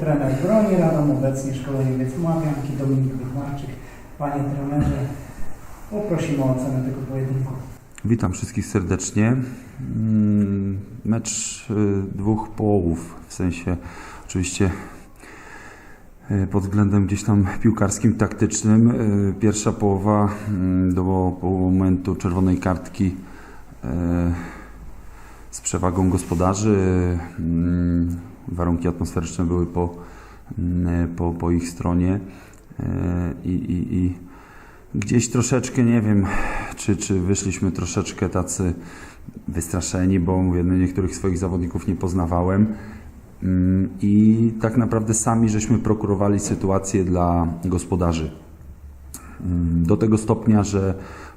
trener broni Radom, obecnie szkoleniowiec Mławianki Dominik Wichmarczyk. Panie trenerze, poprosimy o ocenę tego pojedynku. Witam wszystkich serdecznie. Mm, Mecz y, dwóch połowów, w sensie oczywiście y, pod względem gdzieś tam piłkarskim, taktycznym. Y, Pierwsza połowa mm, do momentu czerwonej kartki z przewagą gospodarzy. Warunki atmosferyczne były po, mm, po, po ich stronie y, i, i, i gdzieś troszeczkę, nie wiem, czy, czy wyszliśmy troszeczkę tacy wystraszeni, bo mówię, no niektórych swoich zawodników nie poznawałem. Mm, I tak naprawdę sami żeśmy prokurowali sytuację dla gospodarzy. Mm, Do tego stopnia, że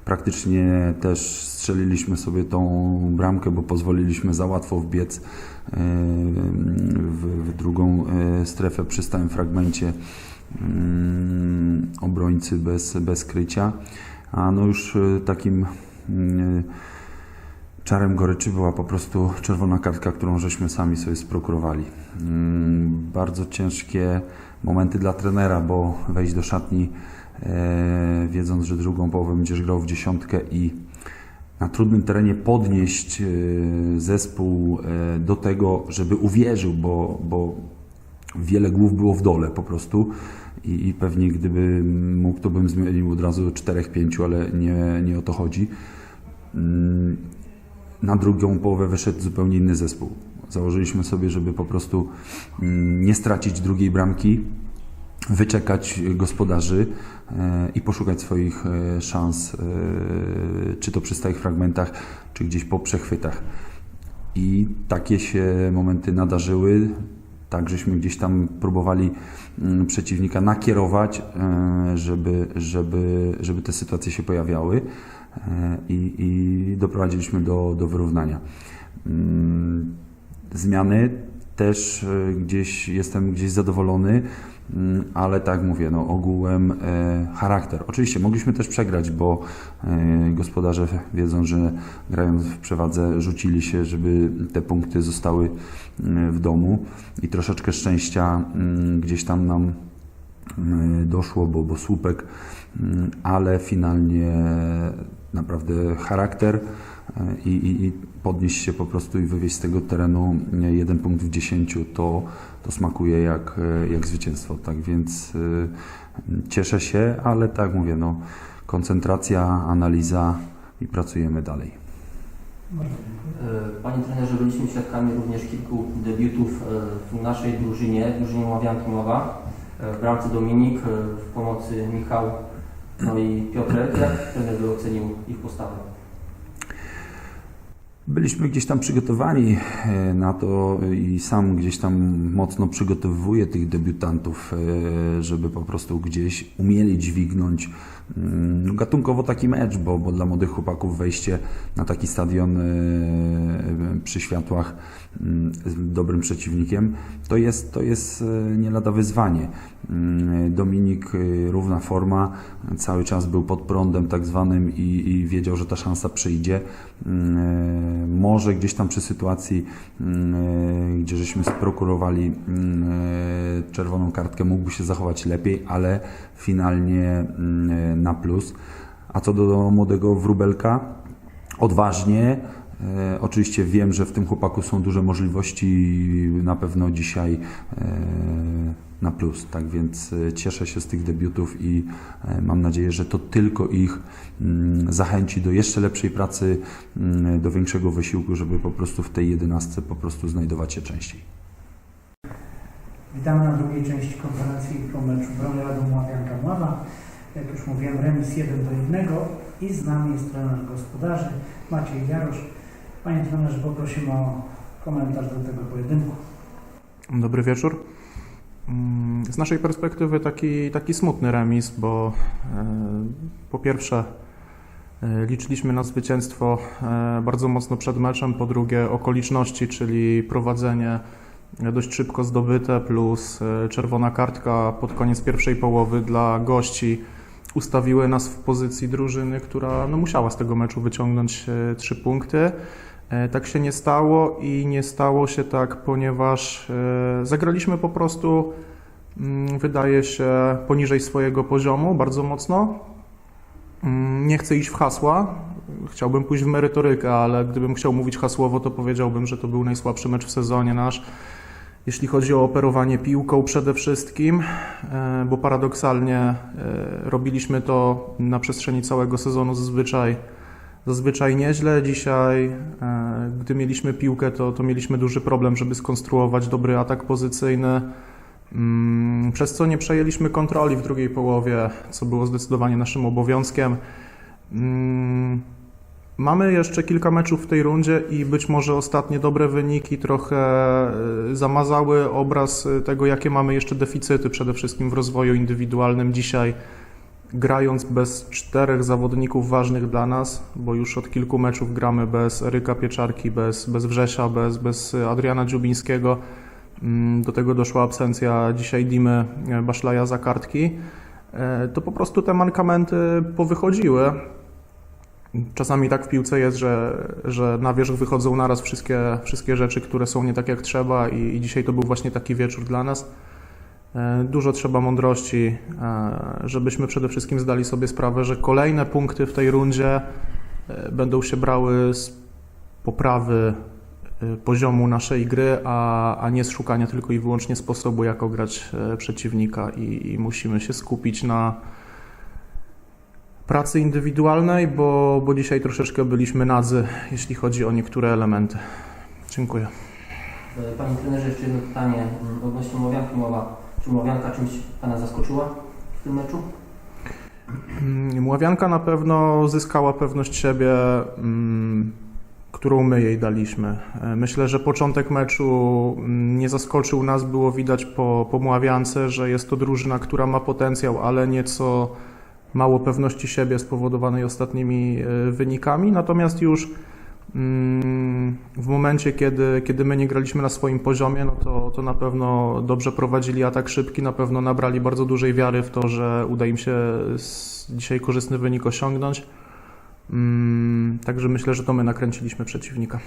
praktycznie też strzeliliśmy sobie tą bramkę, bo pozwoliliśmy za łatwo wbiec e, w, drugą e, strefę przy stałym fragmencie mm, obrońcy bez, bez krycia. A no już e, takim mm, czarem goryczy była po prostu czerwona kartka, którą żeśmy sami sobie sprokurowali. Mm, Bardzo ciężkie momenty dla trenera, bo wejść do szatni wiedząc, że drugą połowę będziesz grał w dziesiątkę i na trudnym terenie podnieść e, zespół e, do tego, żeby uwierzył, bo, bo wiele głów było w dole po prostu i, i pewnie gdyby mógł, to bym zmienił od razu czterech, pięciu, ale nie, nie o to chodzi. Mm, Na drugą połowę wyszedł zupełnie inny zespół. Założyliśmy sobie, żeby po prostu mm, nie stracić drugiej bramki, wyczekać gospodarzy e, i poszukać swoich e, szans, e, czy to przy stałych fragmentach, czy gdzieś po przechwytach. I takie się momenty nadarzyły. Tak, żeśmy gdzieś tam próbowali mm, przeciwnika nakierować, żeby, żeby, żeby te sytuacje się pojawiały i, i doprowadziliśmy do, do wyrównania. Mm, Zmiany też e, gdzieś jestem gdzieś zadowolony, mm, ale tak mówię, no ogółem e, charakter. Oczywiście mogliśmy też przegrać, bo e, gospodarze wiedzą, że grając w przewadze rzucili się, żeby te punkty zostały e, w domu i troszeczkę szczęścia mm, gdzieś tam nam doszło, bo, bo słupek, mm, ale finalnie naprawdę charakter e, i, i, i podnieść się po prostu i wywieźć z tego terenu e, jeden punkt w dziesięciu, to, to smakuje jak, e, jak zwycięstwo. Tak więc cieszę się, ale tak mówię, no, koncentracja, analiza i pracujemy dalej. Panie trenerze, byliśmy świadkami również kilku debiutów w naszej drużynie, drużynie Ławianki Mowa. W bramce Dominik, w pomocy Michał, no i Piotrek. Jak trener by ocenił ich postawę? Byliśmy gdzieś tam przygotowani e, na to i sam gdzieś tam mocno przygotowuję tych debiutantów, e, żeby po prostu gdzieś umieli dźwignąć mm, gatunkowo taki mecz, bo, bo dla młodych chłopaków wejście na taki stadion e, przy światłach mm, z dobrym przeciwnikiem to jest, to jest nie lada wyzwanie. Mm, Dominik równa forma, cały czas był pod prądem tak zwanym i, i wiedział, że ta szansa przyjdzie. Może gdzieś tam przy sytuacji, mm, e, gdzie żeśmy sprokurowali mm, e, czerwoną kartkę, mógłby się zachować lepiej, ale finalnie mm, e, na plus. A co do młodego wróbelka, odważnie. E, oczywiście wiem, że w tym chłopaku są duże możliwości, na pewno dzisiaj e, na plus. Tak więc e, cieszę się z tych debiutów i mam nadzieję, że to tylko ich mm, zachęci do jeszcze lepszej pracy, mm, do większego wysiłku, żeby po prostu w tej jedenastce po prostu znajdować się częściej. Witamy na drugiej części konferencji po meczu Brony Radom Ławianka Mława. Jak już mówiłem, remis 1 do 1 i z nami jest trener gospodarzy Maciej Jarosz. Panie trenerze, poprosimy o komentarz do tego pojedynku. Dobry wieczór. Mm, Z naszej perspektywy taki, taki smutny remis, bo e, po pierwsze e, liczyliśmy na zwycięstwo e, bardzo mocno przed meczem, po drugie okoliczności, czyli prowadzenie dość szybko zdobyte plus czerwona kartka pod koniec pierwszej połowy dla gości ustawiły nas w pozycji drużyny, która no, musiała z tego meczu wyciągnąć trzy punkty. E, Tak się nie stało i nie stało się tak, ponieważ e, zagraliśmy po prostu, mm, wydaje się, poniżej swojego poziomu bardzo mocno. Mm, Nie chcę iść w hasła, chciałbym pójść w merytorykę, ale gdybym chciał mówić hasłowo, to powiedziałbym, że to był najsłabszy mecz w sezonie nasz. Jeśli chodzi o operowanie piłką przede wszystkim, e, bo paradoksalnie robiliśmy to na przestrzeni całego sezonu zazwyczaj, zazwyczaj nieźle. Dzisiaj, e, gdy mieliśmy piłkę, to, to mieliśmy duży problem, żeby skonstruować dobry atak pozycyjny, mm, przez co nie przejęliśmy kontroli w drugiej połowie, co było zdecydowanie naszym obowiązkiem. Mm, Mamy jeszcze kilka meczów w tej rundzie i być może ostatnie dobre wyniki trochę e, zamazały obraz e, tego, jakie mamy jeszcze deficyty, przede wszystkim w rozwoju indywidualnym. Dzisiaj grając bez czterech zawodników ważnych dla nas, bo już od kilku meczów gramy bez Eryka Pieczarki, bez, bez Wrzesia, bez, bez Adriana Dziubińskiego. Mm, Do tego doszła absencja dzisiaj Dimy e, Baszlaja za kartki. E, To po prostu te mankamenty powychodziły. Czasami tak w piłce jest, że, że na wierzch wychodzą naraz wszystkie, wszystkie rzeczy, które są nie tak jak trzeba i, i dzisiaj to był właśnie taki wieczór dla nas. E, Dużo trzeba mądrości, e, żebyśmy przede wszystkim zdali sobie sprawę, że kolejne punkty w tej rundzie e, będą się brały z poprawy poziomu naszej gry, a, a nie z szukania tylko i wyłącznie sposobu, jak ograć przeciwnika i, i musimy się skupić na pracy indywidualnej, bo, bo dzisiaj troszeczkę byliśmy nadzy, jeśli chodzi o niektóre elementy. Dziękuję. Panie trenerze, jeszcze jedno pytanie mm, odnośnie Mołowianki mowa. Czy Mołowianka czymś Pana zaskoczyła w tym meczu? Mm, Mławianka na pewno zyskała pewność siebie, mm, którą my jej daliśmy. E, Myślę, że początek meczu mm, nie zaskoczył nas. Było widać po, po Mławiance, że jest to drużyna, która ma potencjał, ale nieco mało pewności siebie spowodowanej ostatnimi e, wynikami. Natomiast już momencie, kiedy, kiedy my nie graliśmy na swoim poziomie, no to, to na pewno dobrze prowadzili atak szybki, na pewno nabrali bardzo dużej wiary w to, że uda im się dzisiaj korzystny wynik osiągnąć. Mm, Także myślę, że to my nakręciliśmy przeciwnika.